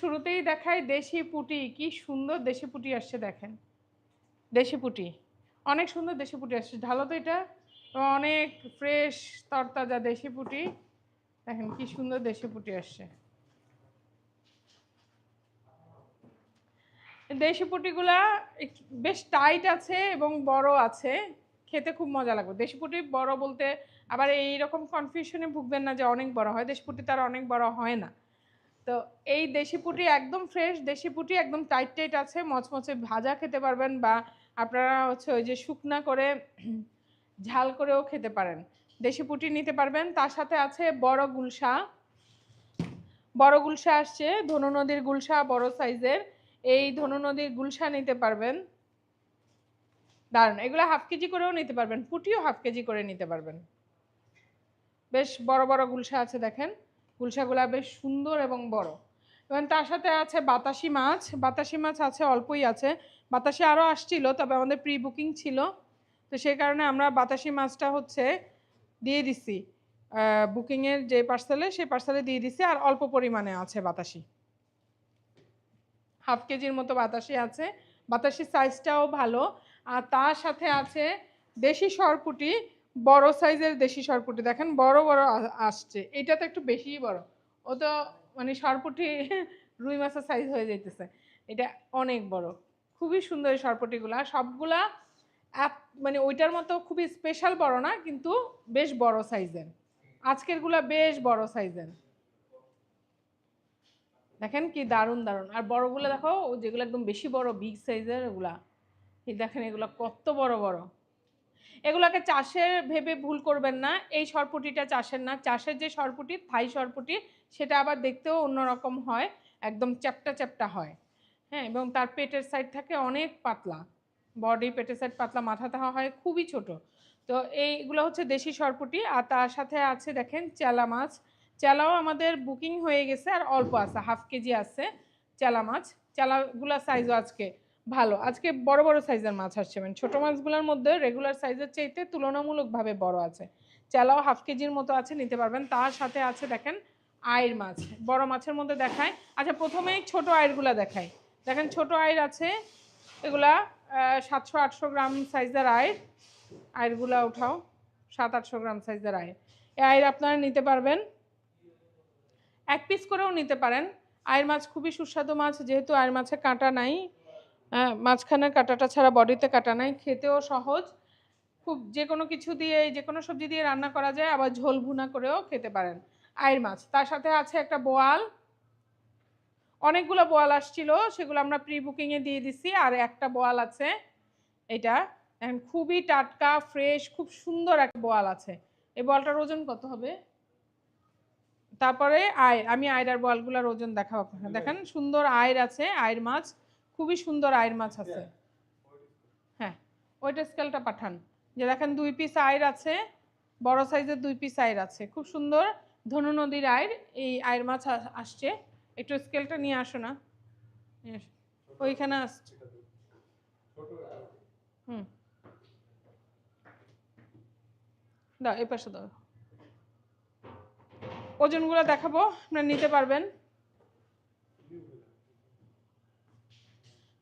শুরুতেই দেখাই দেশি পুটি। কি সুন্দর দেশি পুটি আসছে দেখেন। দেশি পুটি। অনেক সুন্দর দেশি পুটি আসছে। ঢালো তো এটা। অনেক ফ্রেশ তরতাজা দেশি পুটি। দেখেন কি সুন্দর দেশি পুটি আসছে। দেশি পুটিগুলা বেশ টাইট আছে এবং বড় আছে। খেতে খুব মজা লাগবে। দেশি পুটি বড় বলতে আবার এই রকম কনফিউশনে ভুগবেন না যে অনেক বড় হয়। দেশি পুটি তার অনেক বড় হয় না। তো এই দেশি পুটি একদম ফ্রেশ দেশি পুটি একদম টাইট টাইট আছে, মচমচে ভাজা খেতে পারবেন বা আপনারা হচ্ছে ওই যে শুকনা করে ঝাল করেও খেতে পারেন। দেশি পুটি নিতে পারবেন, তার সাথে আছে বড় গুলশা। বড় গুলশা আসছে, ধনু নদীর গুলশা বড় সাইজের এই ধনু নদীর গুলশা নিতে পারবেন। দারুণ, এগুলো হাফ কেজি করেও নিতে পারবেন, পুটিও হাফ কেজি করে নিতে পারবেন। বেশ বড় বড় গুলশা আছে, দেখেন। গুলশাগুলা বেশ সুন্দর এবং বড়। এবং তার সাথে আছে বাতাসি মাছ। বাতাসি মাছ আছে, অল্পই আছে। বাতাসি আরও আসছিল, তবে আমাদের প্রি বুকিং ছিল। তো সেই কারণে আমরা বাতাসি মাছটা হচ্ছে দিয়ে দিছি। বুকিংয়ের যে পার্সেলে সেই পার্সেলে দিয়ে দিছি, আর অল্প পরিমাণে আছে বাতাসি। হাফ কেজির মতো বাতাসি আছে। বাতাসির সাইজটাও ভালো। আর তার সাথে আছে দেশি সরপুটি। বড় সাইজের দেশি সরপুটি দেখেন, বড় বড় আসছে। এটা তো একটু বেশিই বড়। ও তো মানে সরপুটি রুই মাছের সাইজ হয়ে যাইতেছে। এটা অনেক বড়। খুবই সুন্দর এই সরপুটিগুলা। সবগুলা মানে ওইটার মতো খুবই স্পেশাল বড় না, কিন্তু বেশ বড় সাইজের আজকেরগুলা বেশ বড় সাইজের দেখেন কি দারুণ দারুণ। আর বড়গুলো দেখো, যেগুলো একদম বেশি বড় বিগ সাইজের ওগুলা। এই দেখেন, এগুলো কত বড় বড়। এগুলোকে চাষের ভেবে ভুল করবেন না। এই সরপুটিটা চাষের না। চাষের যে সরপুটি, থাই সরপুটি, সেটা আবার দেখতেও অন্যরকম হয়। একদম চ্যাপটা চ্যাপটা হয়। হ্যাঁ এবং তার পেটের সাইড থাকে অনেক পাতলা। বডি পেটের সাইড পাতলা, মাথা তাহা হয় খুবই ছোট। তো এইগুলো হচ্ছে দেশি সরপুটি। আর তার সাথে আছে দেখেন চেলা মাছ। চেলাও আমাদের বুকিং হয়ে গেছে আর অল্প আছে হাফ কেজি আছে চেলা মাছ। চেলাগুলা সাইজও আজকে ভালো। আজকে বড় বড় সাইজের মাছ আসছে। মানে ছোটো মাছগুলোর মধ্যে রেগুলার সাইজের চাইতে তুলনামূলকভাবে বড় আছে। চেলাও হাফ কেজির মতো আছে, নিতে পারবেন। তার সাথে আছে দেখেন আয়ের মাছ। বড় মাছের মধ্যে দেখায় আচ্ছা প্রথমেই ছোট আয়েরগুলা দেখায় দেখেন ছোট আয়ের আছে, এগুলা সাতশো, আটশো গ্রাম সাইজের আয়ের আয়েরগুলা উঠাও, সাত, আটশো গ্রাম সাইজের আয়ের এই আয়ের আপনারা নিতে পারবেন। এক পিস করেও নিতে পারেন। আয়ের মাছ খুবই সুস্বাদু মাছ, যেহেতু আয়ের মাছে কাঁটা নাই। হ্যাঁ, মাঝখানের কাঁটাটা ছাড়া বডিতে কাটা নাই খেতেও সহজ। খুব যে কোনো কিছু দিয়ে যে কোনো সবজি দিয়ে রান্না করা যায় আবার ঝোল ভুনা করেও খেতে পারেন। আয়ের মাছ তার সাথে আছে একটা বোয়াল। অনেকগুলো বোয়াল আসছিল সেগুলো আমরা প্রি বুকিংয়ে দিয়ে দিছি আর একটা বোয়াল আছে এটা। খুবই টাটকা ফ্রেশ খুব সুন্দর একটা বোয়াল আছে। এই বোয়ালটার ওজন কত হবে? তারপরে আয় আমি আয়রার বলগুলোর ওজন দেখাবো দেখেন সুন্দর আয়ের আছে আয়ের মাছ। খুবই সুন্দর আয়ের মাছ আছে। হ্যাঁ। ওইটা স্কেলটা পাঠান। যে দেখেন দুই পিস আয়ের আছে বড় সাইজের দুই পিস আয়ের আছে। খুব সুন্দর ধনু নদীর আয়ের এই আয়ের মাছ আসছে। একটু স্কেলটা নিয়ে আসো না। ওইখানে আসছে হুম। দাও এই পাশে দাও। ওজনগুলো দেখাবো আপনারা নিতে পারবেন।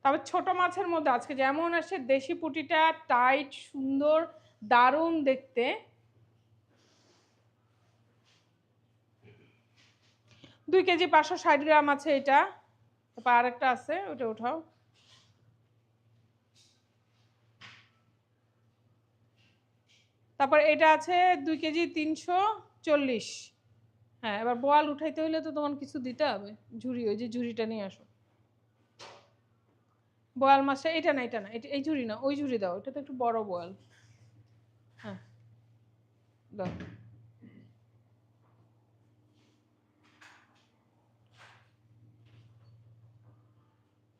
তবে ছোট মাছের মধ্যে আজকে যেমন আসছে দেশি পুটিটা টাইট সুন্দর, দারুণ দেখতে। দুই কেজি পাঁচশো ষাট গ্রাম আছে এটা। তারপর আরেকটা আছে, ওটা উঠাও তারপর এটা আছে দুই কেজি তিনশো চল্লিশ। হ্যাঁ এবার বোয়াল উঠাইতে হইলে তো তোমার কিছু দিতে হবে। ঝুড়ি, ওই যে ঝুড়িটা নিয়ে আসো। বোয়াল মাছটা এটা না এটা না, এটা, এই ঝুড়ি না, ওই ঝুড়ি দাও এটা তো একটু বড় বোয়াল। হ্যাঁ।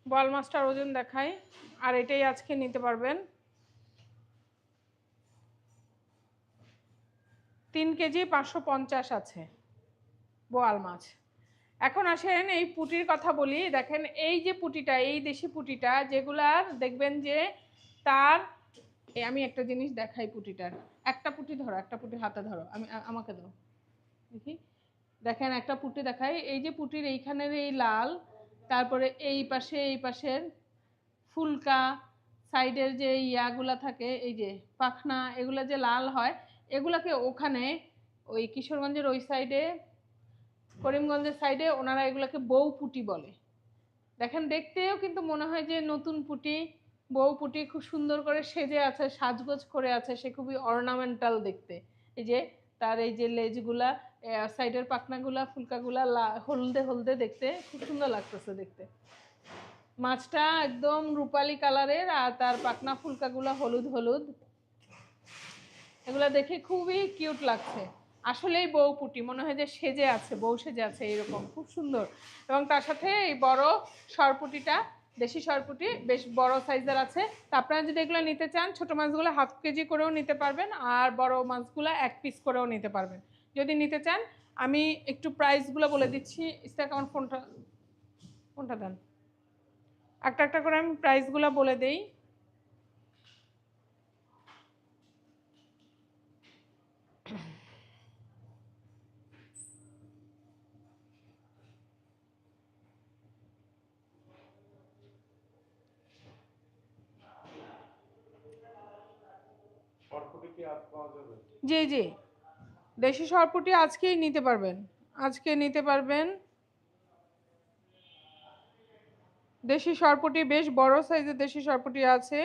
বোয়াল মাছটার ওজন দেখাই, আর এটাই আজকে নিতে পারবেন। তিন কেজি পাঁচশো পঞ্চাশ আছে বোয়াল মাছ। এখন আসেন এই পুটির কথা বলি। দেখেন এই যে পুটিটা, এই দেশি পুটিটা যেগুলার দেখবেন যে তার আমি একটা জিনিস দেখাই পুটিটার। একটা পুটি ধরো, একটা পুটি হাতে ধরো, আমি আমাকে দাও। দেখি। দেখেন একটা পুটি দেখাই, এই যে পুটির এইখানের এই লাল, তারপরে এই পাশে, এই পাশের ফুলকা, সাইডের যে ইয়াগুলা থাকে, এই যে পাখনা, এগুলা যে লাল হয়, এগুলাকে ওখানে ওই কিশোরগঞ্জের ওই সাইডে করিমগঞ্জের সাইডে ওনারা এগুলাকে বউ পুটি বলে। দেখেন, দেখতেও কিন্তু মনে হয় যে নতুন পুটি, বউ পুটি খুব সুন্দর করে সেজে আছে, সাজগোজ করে আছে, সে খুবই অর্নামেন্টাল দেখতে। এই যে তার এই যে লেজগুলা সাইডের পাখনাগুলা, ফুলকাগুলা হলদে হলদে দেখতে, খুব সুন্দর লাগতেছে দেখতে। মাছটা একদম রূপালি কালারের আর তার পাখনা ফুলকাগুলা হলুদ হলুদ। এগুলা দেখে খুবই কিউট লাগছে। আসলেই বউ পুটি, মনে হয় যে সেজে আছে, বউ সেজে আছে এরকম, খুব সুন্দর। এবং তার সাথে এই বড় সরপুটিটা, দেশি সরপুটি, বেশ বড় সাইজের আছে। তা আপনারা যদি এগুলো নিতে চান, ছোট মাছগুলো হাফ কেজি করেও নিতে পারবেন আর বড় মাছগুলো এক পিস করেও নিতে পারবেন। যদি নিতে চান, আমি একটু প্রাইসগুলো বলে দিচ্ছি। ইস্তাক, আমার ফোনটা ফোনটা দেন। একটা একটা করে আমি প্রাইসগুলো বলে দেই। জি জি। দেশি সরপুটি আজকেই নিতে পারবেন। আজকে নিতে পারবেন। দেশি সরপুটি বেশ বড় সাইজের দেশি সরপুটি আছে।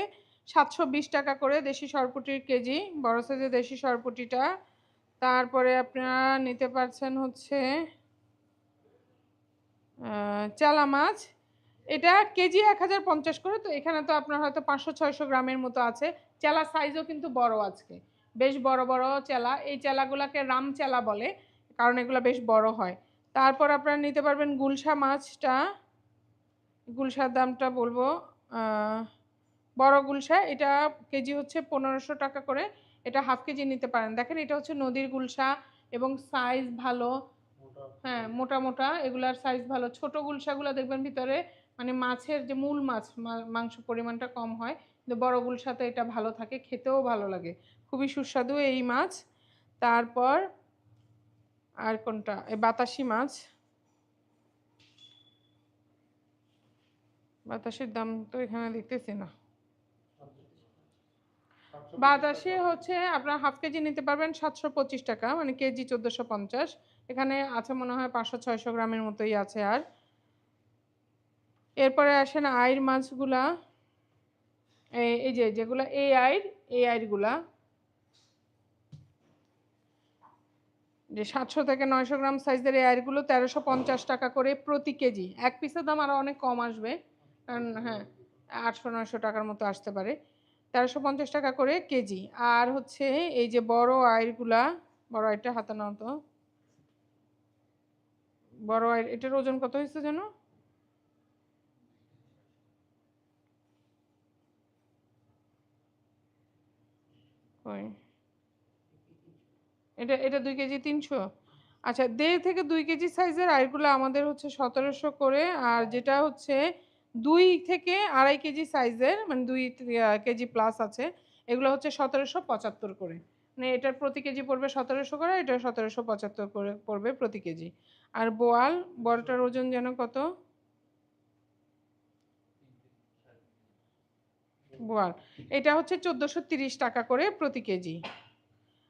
সাতশো বিশ টাকা করে দেশি সরপুটির কেজি, বড় সাইজের দেশি সরপুটিটা। তারপরে আপনারা নিতে পারছেন হচ্ছে চালা মাছ এটা কেজি এক হাজার পঞ্চাশ করে, তো এখানে তো আপনার হয়তো পাঁচশো, ছয়শো গ্রামের মতো আছে। চেলা সাইজও কিন্তু বড় আজকে। বেশ বড় বড় চেলা। এই চেলাগুলোকে রাম চেলা বলে, কারণ এগুলো বেশ বড় হয়। তারপর আপনারা নিতে পারবেন গুলশা মাছটা। গুলশার দামটা বলব বড় গুলশা। এটা কেজি হচ্ছে পনেরোশো টাকা করে। এটা হাফ কেজি নিতে পারেন। দেখেন, এটা হচ্ছে নদীর গুলশা এবং সাইজ ভালো। হ্যাঁ মোটা মোটা। এগুলার সাইজ ভালো। ছোট গুলশাগুলো দেখবেন ভিতরে মানে মাছের যে মূল মাছ মাংস পরিমাণটা কম হয়, কিন্তু বড় সাথে এটা ভালো থাকে, খেতেও ভালো লাগে। খুবই সুস্বাদু এই মাছ। তারপর আর কোনটা? এই বাতাসি মাছ। বাতাসের দাম তো এখানে দেখতেছি না। বাতাসে হচ্ছে আপনার হাফ কেজি নিতে পারবেন সাতশো পঁচিশ টাকা মানে কেজি চোদ্দোশো পঞ্চাশ। এখানে আছে মনে হয় পাঁচশো, ছয়শো গ্রামের মতোই আছে আর। এরপরে আসেন আয়ের মাছগুলা এই- যে যেগুলা এই আইর এই আইরগুলা যে সাতশো থেকে নয়শো গ্রাম সাইজের এই আইরগুলো তেরোশো পঞ্চাশ টাকা করে প্রতি কেজি। এক পিসের দাম আরও অনেক কম আসবে, কারণ হ্যাঁ আটশো, নয়শো টাকার মতো আসতে পারে। তেরোশো পঞ্চাশ টাকা করে কেজি। আর হচ্ছে এই যে বড় আইরগুলা বড় আইরটা হাতানো নাও তো। বড় আয়ের এটার ওজন কত হয়েছে যেন? কই এটা এটা দুই কেজি তিনশো? আচ্ছা দেড় থেকে দুই কেজি সাইজের আইরগুলো আমাদের হচ্ছে সতেরোশো করে, আর যেটা হচ্ছে দুই থেকে আড়াই কেজি সাইজের মানে দুই কেজি প্লাস আছে, এগুলো হচ্ছে সতেরোশো পঁচাত্তর করে। মানে এটার প্রতি কেজি পড়বে সতেরোশো করে এটা সতেরোশো পঁচাত্তর করে, পড়বে প্রতি কেজি। আর বোয়াল, বড়টার ওজন যেন কত? বোয়াল। এটা হচ্ছে চোদ্দোশো তিরিশ টাকা করে প্রতি কেজি।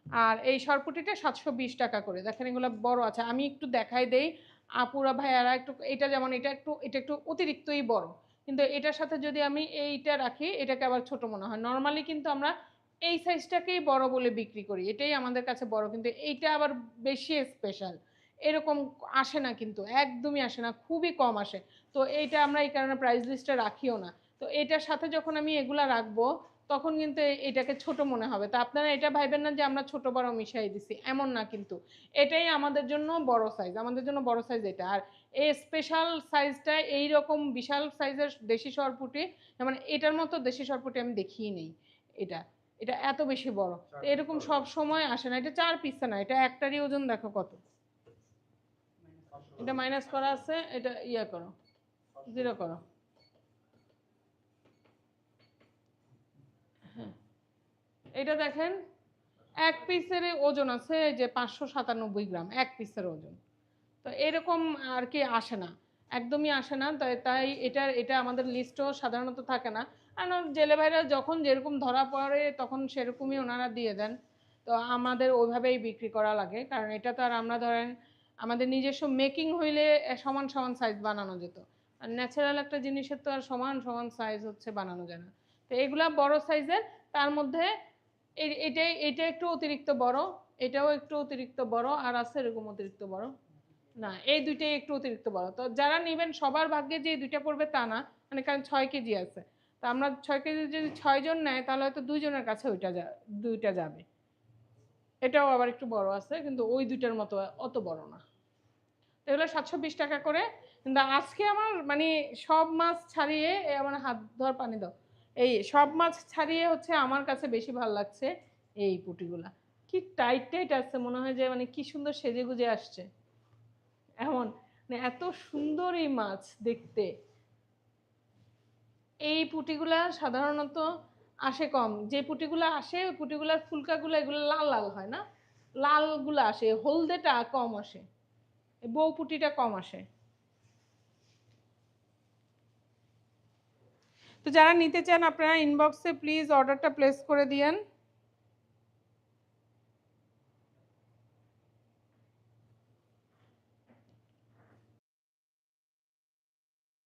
আর এই সরপুটিটা সাতশো বিশ টাকা করে। দেখেন এগুলো বড় আছে। আমি একটু দেখাই দেই। আপুরা ভাইয়ারা একটু, এটা যেমন, এটা একটু এটা একটু অতিরিক্তই বড়। কিন্তু এটার সাথে যদি আমি এইটা রাখি, এটাকে আবার ছোট মনে হয়। নর্মালি কিন্তু আমরা এই সাইজটাকেই বড় বলে বিক্রি করি। এটাই আমাদের কাছে বড়। কিন্তু এইটা আবার বেশি স্পেশাল এরকম আসে না কিন্তু, একদমই আসে না। খুবই কম আসে। তো এইটা আমরা এই কারণে প্রাইস লিস্টে রাখিও না। তো এটার সাথে যখন আমি এগুলা রাখব তখন কিন্তু এটাকে ছোট মনে হবে। তো আপনারা এটা ভাইবেন না যে আমরা ছোট বড় মিশাই দিছি এমন না কিন্তু। এটাই আমাদের জন্য বড় সাইজ আমাদের জন্য বড় সাইজ এটা। আর এই স্পেশাল সাইজটা এই রকম বিশাল সাইজের দেশি সরপুটি মানে এটার মতো দেশি সরপুটি আমি দেখিই নেই এটা। এটা এত বেশি বড়। এরকম সব সময় আসে না। এটা চার পিসে না এটা একটারই ওজন দেখো কত। এটা মাইনাস করা আছে এটা ইয়ে করো জিরো করো। এটা দেখেন, এক পিসের ওজন আছে যে পাঁচশো সাতানব্বই গ্রাম, এক পিসের ওজন। তো এরকম আর কি আসে না, একদমই আসে না। তাই তাই এটা এটা আমাদের লিস্টও সাধারণত থাকে না। কারণ জেলে ভাইরা যখন যেরকম ধরা পড়ে তখন সেরকমই ওনারা দিয়ে দেন। তো আমাদের ওইভাবেই বিক্রি করা লাগে। কারণ এটা তো আর আমরা ধরেন, আমাদের নিজস্ব মেকিং হইলে সমান সমান সাইজ বানানো যেত। আর ন্যাচারাল একটা জিনিসের তো আর সমান সমান সাইজ হচ্ছে বানানো যায় না। তো এগুলা বড় সাইজের তার মধ্যে এটাই এটা একটু অতিরিক্ত বড়, এটাও একটু অতিরিক্ত বড়, আর আছে এরকম অতিরিক্ত বড়। না, এই দুইটাই একটু অতিরিক্ত বড়। তো যারা নেবেন, সবার ভাগ্যে যে দুইটা পড়বে তা না মানে কারণ ছয় কেজি আছে। তো আমরা ছয় কেজি যদি ছয়জন নেয়, তাহলে হয়তো দুইজনের কাছে ওইটা যা, দুইটা যাবে। এটাও আবার একটু বড় আছে, কিন্তু ওই দুইটার মতো অত বড় না। এগুলো সাতশো বিশ টাকা করে। কিন্তু আজকে আমার মানে সব মাছ ছাড়িয়ে আমার হাত ধর পানি দাও। এই সব মাছ ছাড়িয়ে হচ্ছে আমার কাছে বেশি ভালো লাগছে এই পুটিগুলা। কি টাইট টাইট আসছে মনে হয় যে মানে কি সুন্দর সেজে গুজে আসছে। এমন মানে এত সুন্দর এই মাছ দেখতে। এই পুটিগুলা সাধারণত আসে কম। যে পুটিগুলো আসে, ওই পুটিগুলার ফুলকাগুলো এগুলো লাল লাল হয় না? লালগুলো আসে, হলদেটা কম আসে। বউ পুটিটা কম আসে। তো যারা নিতে চান আপনারা ইনবক্সে প্লিজ অর্ডারটা প্লেস করে দিয়েন।